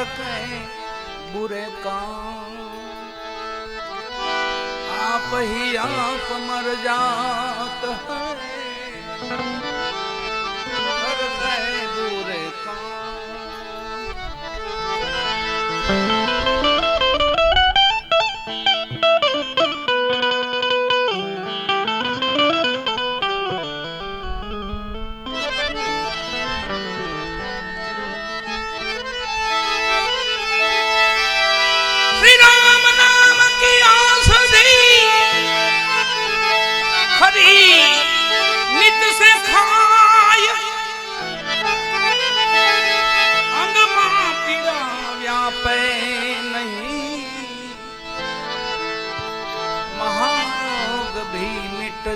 के बुरे काम आप ही आप मर जात है कर के बुरे काम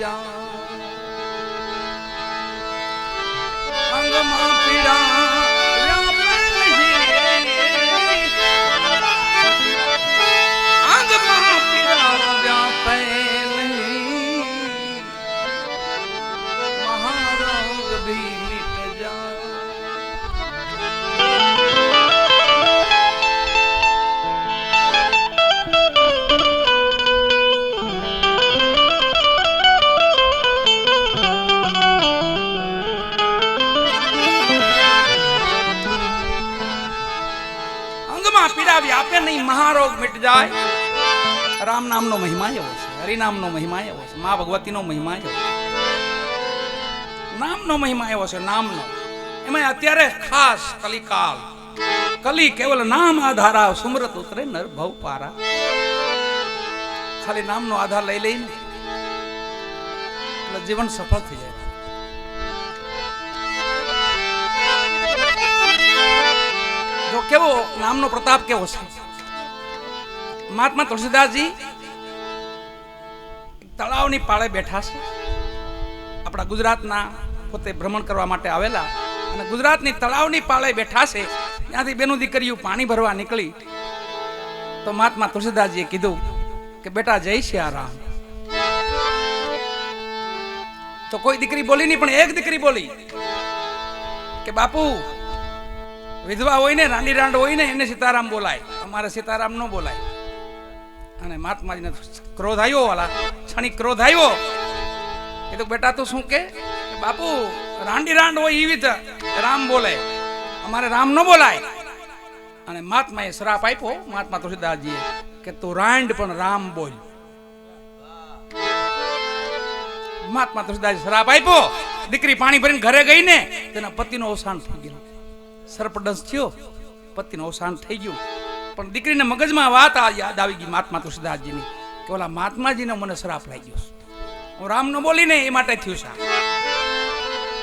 मिट વ્યાપે નહીં, મહારોગ મિટ જાય? રામ નામનો મહિમા એવો છે, હરિનામનો મહિમા એવો છે, મા ભગવતીનો મહિમા એવો નામનો મહિમા એવો છે, નામનો. એમાં અત્યારે ખાસ કલિકાલ. કલી કેવલ નામ આધારા સુમરત ઉતરે નર ભવ પારા. ખાલી નામનો આધાર લઈ લઈને એટલે જીવન સફળ થઈ જાય. જો કેવો, નામનો પ્રતાપ કેવો છે? મહાત્મા તુલસીદાસજી, તળાવની પાળે બેઠા છે. આપણા ગુજરાતના પોતે ભ્રમણ કરવા માટે આવેલા અને ગુજરાતની તળાવની પાળે બેઠા છે. ત્યાંથી બેનું દીકરીઓ પાણી ભરવા નીકળી. તો મહાત્મા તુલસીદાસજીએ કીધું કે, બેટા, જય સિયારામ તો કોઈ દીકરી બોલી નહીં, પણ એક દીકરી બોલી કે, બાપુ, વિધવા હોય ને રાંડી રાંડ હોય ને, એને સીતારામ બોલાય. અમારે સીતારામ ન બોલાય. અને મહાત્માજીને ક્રોધ આવ્યો, વાલા. ક્ષણિક ક્રોધ આવ્યો. એ તો બેટા, તું શું કે? બાપુ, રાંડી રાંડ હોય એવી જ રામ બોલે. અમારે રામ ન બોલાય. અને મહાત્માએ શ્રાપ આપ્યો. મહાત્મા તુલસીદાસજીએ કે, તું રાંડ પણ રામ બોલ. મહાત્મા તુલસીદાસ શ્રાપ આપ્યો. દીકરી પાણી ભરીને ઘરે ગઈ ને તેના પતિનો અવસાન થઈ ગયો. સર્પદંશ થયો. પતિનું અવસાન થઈ ગયું. પણ દીકરીને મગજમાં વાત આ યાદ આવી ગઈ મહાત્મા તુલસીદાસજીની કે ઓલા મહાત્માજીને મને શ્રાપ લાગ્યો હું રામનો બોલીને એ માટે થયું છે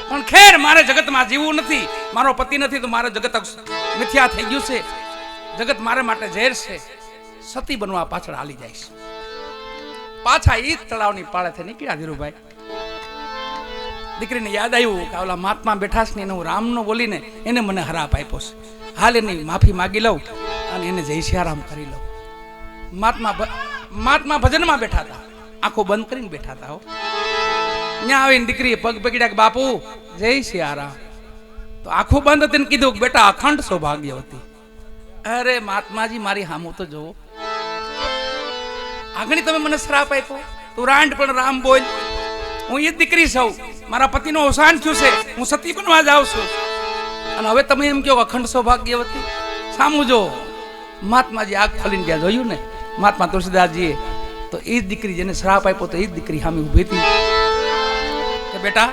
પણ ખેર, મારે જગતમાં જીવવું નથી. મારો પતિ નથી તો મારે જગત મિથ્યા થઈ ગયું છે. જગત મારે માટે ઝેર છે. સતી બનવા પાછળ હાલી જાય છે. પાછા એ તળાવની પાળેથી નીકળ્યા ધીરુભાઈ. દીકરીને યાદ આવ્યું કે ઓલા મહાત્મા બેઠા છે ને એને હું રામનો બોલીને એને મને હરાપ આપ્યો છે. હાલ એની માફી માગી લઉં. અને એને જય સિયારામ કરી લો. મહાત્મા મહાત્મા ભજનમાં બેઠા હતા. આંખો બંધ કરીને બેઠા હતા હો. ત્યાં આવીને દીકરીએ પગ પકડ્યા કે, બાપુ જય સિયારામ તો આંખો બંધ હતી કીધું બેટા, અખંડ સૌભાગ્યવતી અરે, મહાત્માજી, મારી હામો તો જોવો આગળ તમે મને શ્રાપ આપ્યો. તું રાંડ પણ રામ બોલ. હું એ દીકરી છું. મારા પતિનો અવસાન થયું છે. હું સતી બનવા જાઉં છું. અને હવે તમે એમ કહો અખંડ સૌભાગ્યવતી સામું જો મહાત્માજી આગ ખોલીને ત્યાં જોયું ને, મહાત્મા તુલસીદાસજીએ, તો એ જ દીકરી જેને શ્રાપ આપ્યો તો એ જ દીકરી સામે ઊભી હતી. કે બેટા,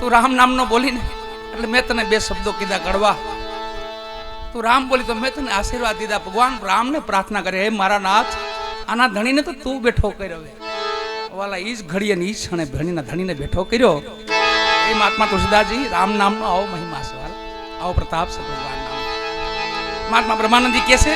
તું રામ નામનો બોલી ને એટલે મેં તને બે શબ્દો કીધા કડવા. તું રામ બોલી તો મેં તને આશીર્વાદ દીધા. ભગવાન રામને પ્રાર્થના કરે, હે મારા નાથ, આના ધણીને તો તું બેઠો કર્યો વાલા ઈ જ ઘડીએ ને ક્ષણે ધણીના ધણીને બેઠો કર્યો. એ મહાત્મા તુલસીદાસજી, રામ નામનો આવો મહિમા છે. આવો પ્રતાપ છે ભગવાન મહાત્મા બ્રહ્માનંદજી કહે છે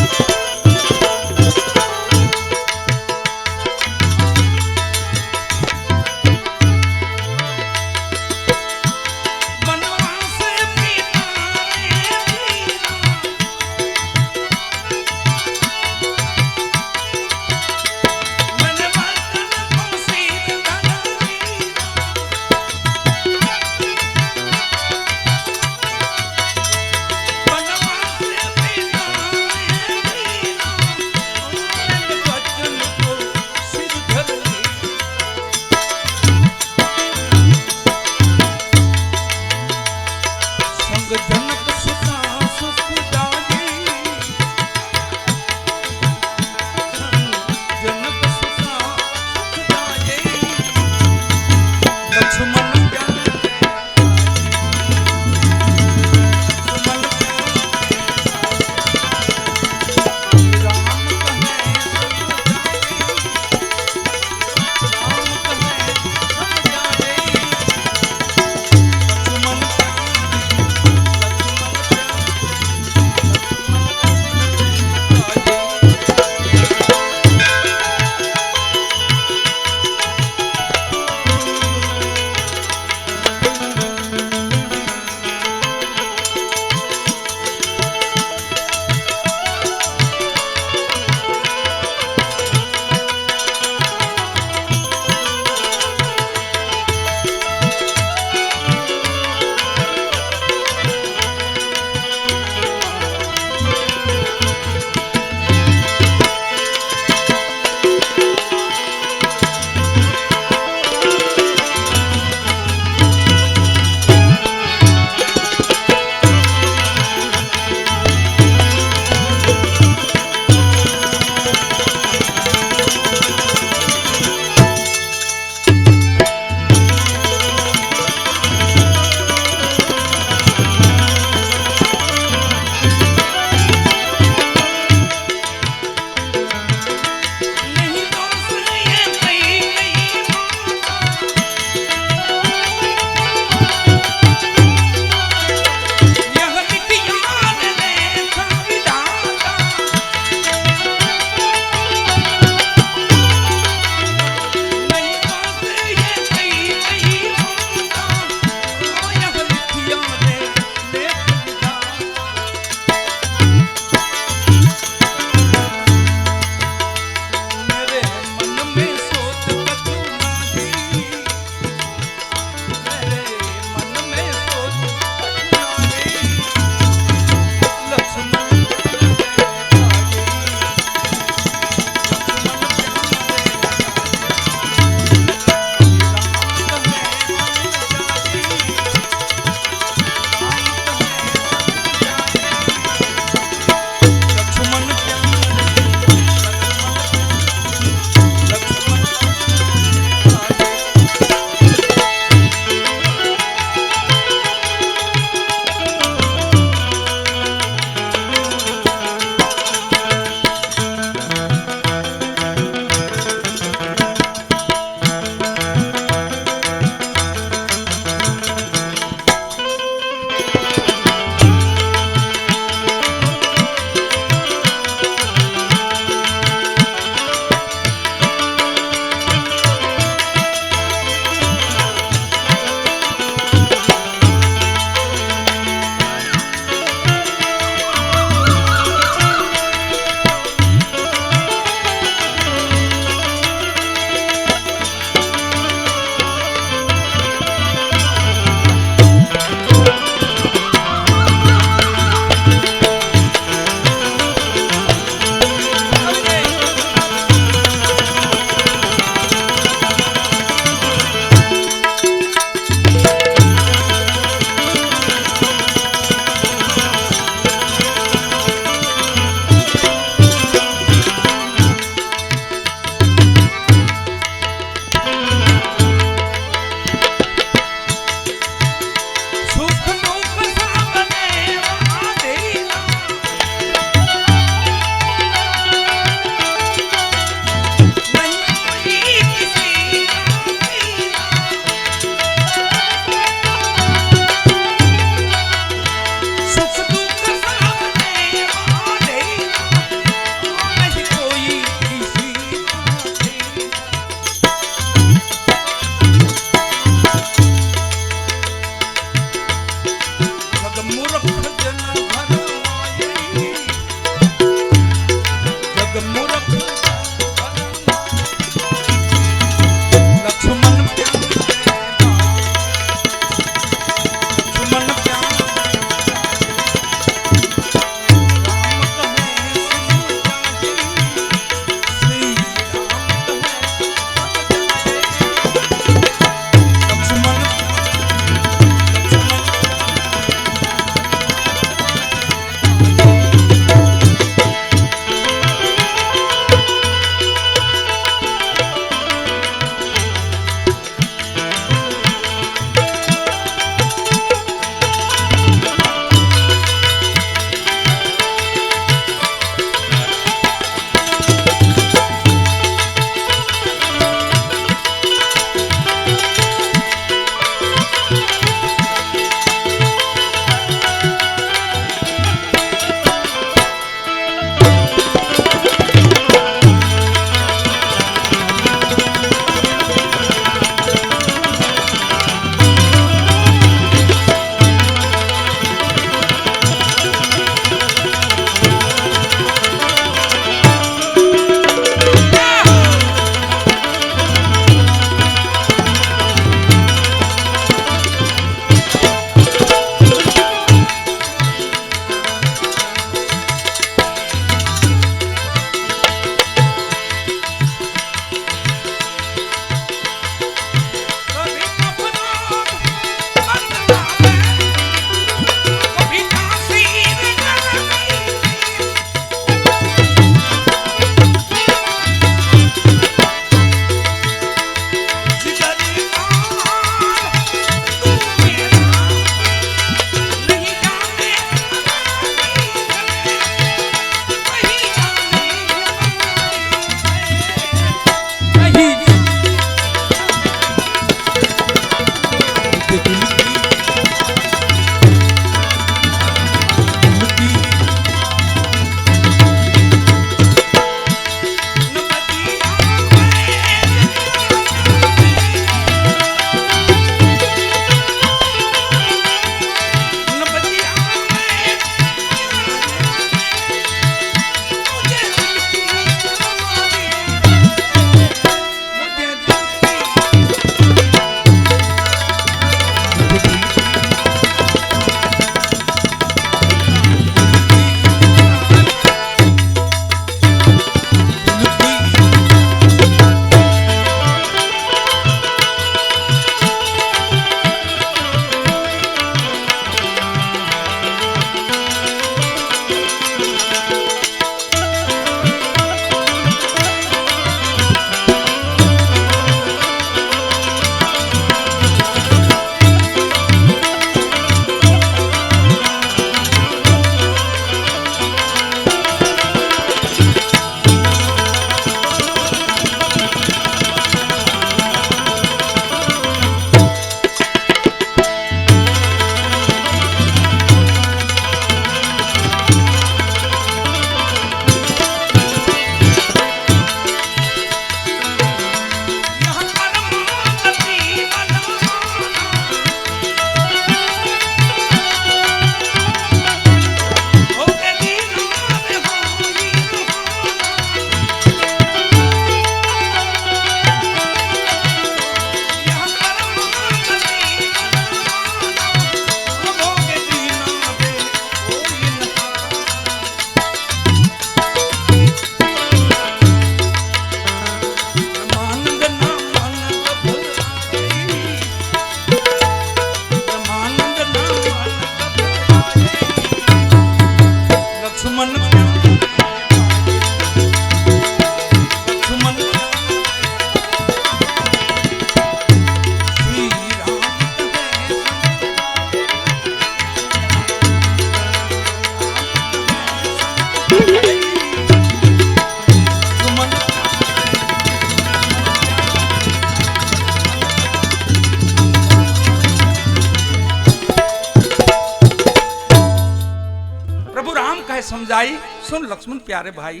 लक्ष्मण प्यारे भाई